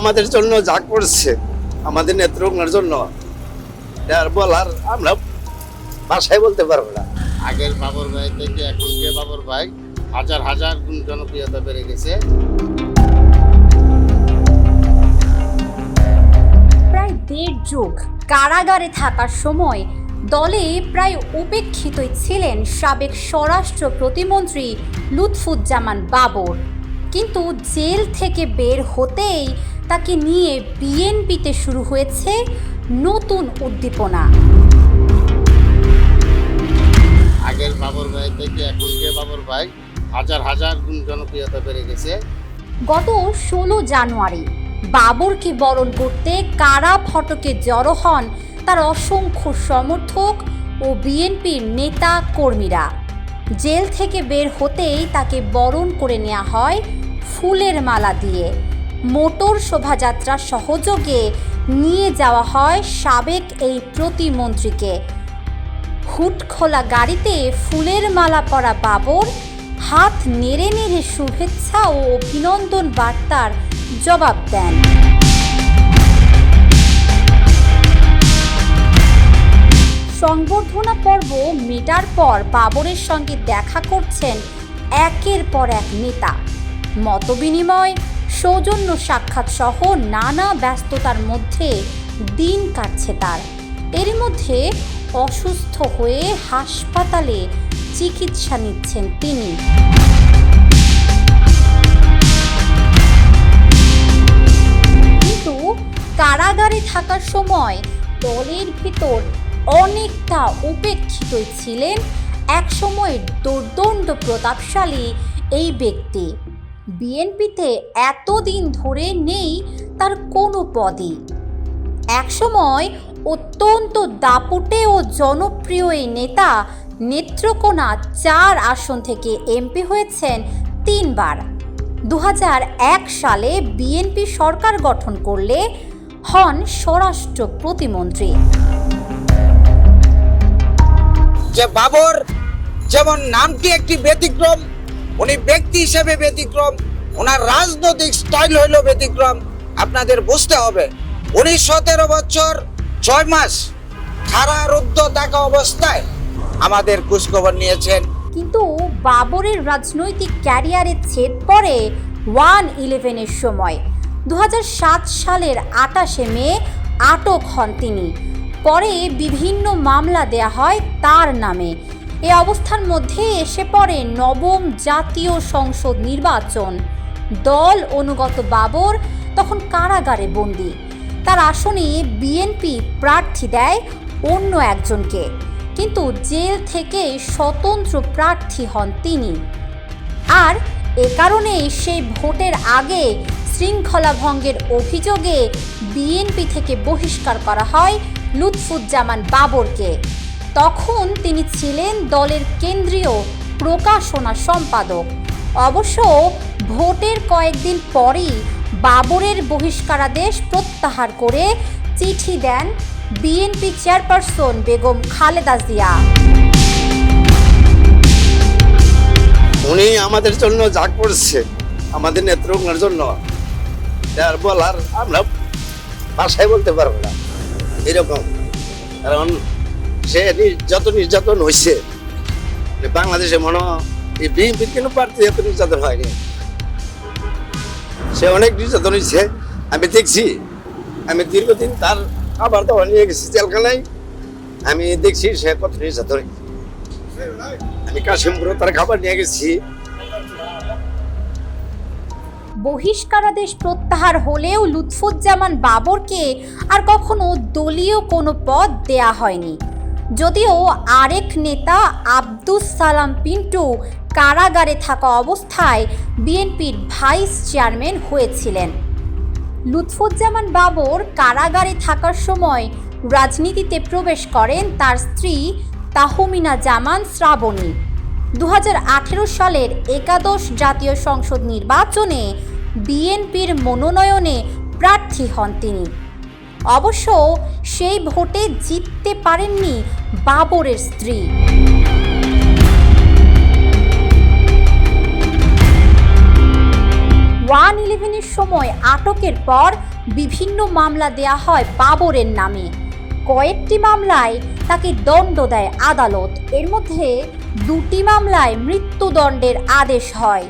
আমাদের জন্য যা করছে আমাদের নেত্রকোনার জন্য আর বলার আমরা ভাষায় বলতে পারব না। আগের বাবর ভাই থেকে এখন যে বাবর ভাই হাজার হাজার গুণ জনপ্রিয়তা বেড়ে গেছে। প্রায় দেড় যুগ কারাগারে থাকার সময় দলে প্রায় উপেক্ষিতই ছিলেন সাবেক স্বরাষ্ট্র প্রতিমন্ত্রী লুৎফুজ্জামান বাবর। কিন্তু জেল থেকে বের হতেই তাকে নিয়ে বিএনপিতে শুরু হয়েছে নতুন উদ্দীপনা। আগের বাবর ভাই থেকে এখন যে বাবর ভাই হাজার হাজার গুণ জনপ্রিয়তা বেড়ে গেছে। গত ষোলো জানুয়ারি বাবরকে বরণ করতে কারা ফটকে জড়ো হন তার অসংখ্য সমর্থক ও বিএনপির নেতা কর্মীরা। জেল থেকে বের হতেই তাকে বরণ করে নেওয়া হয় ফুলের মালা দিয়ে মোটর শোভাযাত্রা সহযোগে নিয়ে যাওয়া হয় সাবেক এই প্রতিমন্ত্রীকে। হুট খোলা গাড়িতে ফুলের মালা পরা বাবর হাত নেড়ে নেড়ে শুভেচ্ছা ও অভিনন্দন বার্তার জবাব দেন। সংবর্ধনা পর্ব মেটার পর বাবরের সঙ্গে দেখা করছেন একের পর এক নেতা। মতবিনিময়, সৌজন্য সাক্ষাৎ সহ নানা ব্যস্ততার মধ্যে দিন কাটছে তার। এর মধ্যে অসুস্থ হয়ে হাসপাতালে চিকিৎসা নিচ্ছেন তিনি। কিন্তু কারাগারে থাকার সময় দলের ভিতর অনেকটা উপেক্ষিতই ছিলেন একসময় দুর্দণ্ড প্রতাপশালী এই ব্যক্তি। বিএনপিতে এতদিন ধরে নেই তার কোনো পদই। একসময় অত্যন্ত দাপুটে ও জনপ্রিয় এই নেতা নেত্রকোনা চার আসন থেকে এমপি হয়েছেন তিনবার। দু হাজার এক সালে বিএনপি সরকার গঠন করলে হন স্বরাষ্ট্র প্রতিমন্ত্রী। যে বাবর, যেমন নামটি একটি ব্যতিক্রম উনি ব্যক্তি হিসেবে ব্যতিক্রম, ওনার রাজনৈতিক স্টাইল হইল ব্যতিক্রম, আপনাদের বুঝতে হবে। উনি সতেরো বছর, ছয় মাস খারা রুদ্ধ থাকা অবস্থায় আমাদের খোঁজখবর নিয়েছেন। কিন্তু বাবরের রাজনৈতিক ক্যারিয়ারে ছেদ পড়ে ওয়ান ইলেভেনের সময়। দু হাজার সাত সালের আটাশে মে আটক হন তিনি। পরে বিভিন্ন মামলা দেয়া হয় তার নামে। এ অবস্থার মধ্যে এসে পড়ে নবম জাতীয় সংসদ নির্বাচন। দল অনুগত বাবর তখন কারাগারে বন্দী। তার আসনে বিএনপি প্রার্থী দেয় অন্য একজনকে। কিন্তু জেল থেকে স্বতন্ত্র প্রার্থী হন তিনি। আর এ কারণেই সেই ভোটের আগে শৃঙ্খলা ভঙ্গের অভিযোগে বিএনপি থেকে বহিষ্কার করা হয় লুৎফুজ্জামান বাবরকে। তখন তিনি ছিলেন দলের কেন্দ্রীয় প্রকাশনা সম্পাদক। অবশ্য ভোটের কয়েকদিন পরই বাবরের বহিষ্কারাদেশ প্রত্যাহার করে চিঠি দেন বিএনপি চেয়ারপারসন বেগম খালেদা জিয়া। উনি আমাদের জন্য যা করছে, আমাদের নেত্রকোনার জন্য আর বলার আমরা ভাষায় বলতে পারব না। এরকম। কারণ সে নি- যত নির্যাতন হয়েছে বাংলাদেশে মনে এই বিএনপির কোনো প্রার্থী এত নির্যাতন হয়নি। সে অনেক নির্যাতন হয়েছে আমি দেখছি, আমি দীর্ঘদিন তার খাবার দাবার নিয়ে গেছি, জেলখানায়। আমি দেখছি সে কত নির্যাতন আমি কাশিমপুরে তার খাবার নিয়ে গেছি। বহিষ্কারাদেশ প্রত্যাহার হলেও লুৎফুজ্জামান বাবরকে আর কখনো দলীয় কোনো পদ দেয়া হয়নি। যদিও আরেক নেতা আব্দুস সালাম পিন্টু কারাগারে থাকা অবস্থায় বিএনপির ভাইস চেয়ারম্যান হয়েছিলেন। লুৎফুজ্জামান বাবর কারাগারে থাকার সময় রাজনীতিতে প্রবেশ করেন তার স্ত্রী তাহমিনা জামান শ্রাবণী। দু হাজার আঠেরো সালের একাদশ জাতীয় সংসদ নির্বাচনে বিএনপির মনোনয়নে প্রার্থী হন তিনি। অবশ্য সেই ভোটে জিততে পারেননি বাবরের স্ত্রী। ওয়ান ইলেভেনের সময় আটকের পর বিভিন্ন মামলা দেয়া হয় বাবরের নামে। কয়েকটি মামলায় তাকে দণ্ড দেয় আদালত। এর মধ্যে দুটি মামলায় মৃত্যুদণ্ডের আদেশ হয়।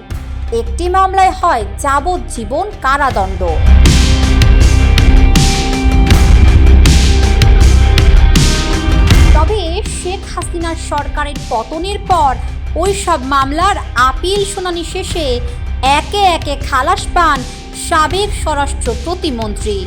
একটি মামলায় হয় যাবজ্জীবন কারাদণ্ড। সরকারের পতনের পর ওই সব মামলার আপিল শুনানি শেষে একে একে খালাস পান সাবেক স্বরাষ্ট্র প্রতিমন্ত্রী।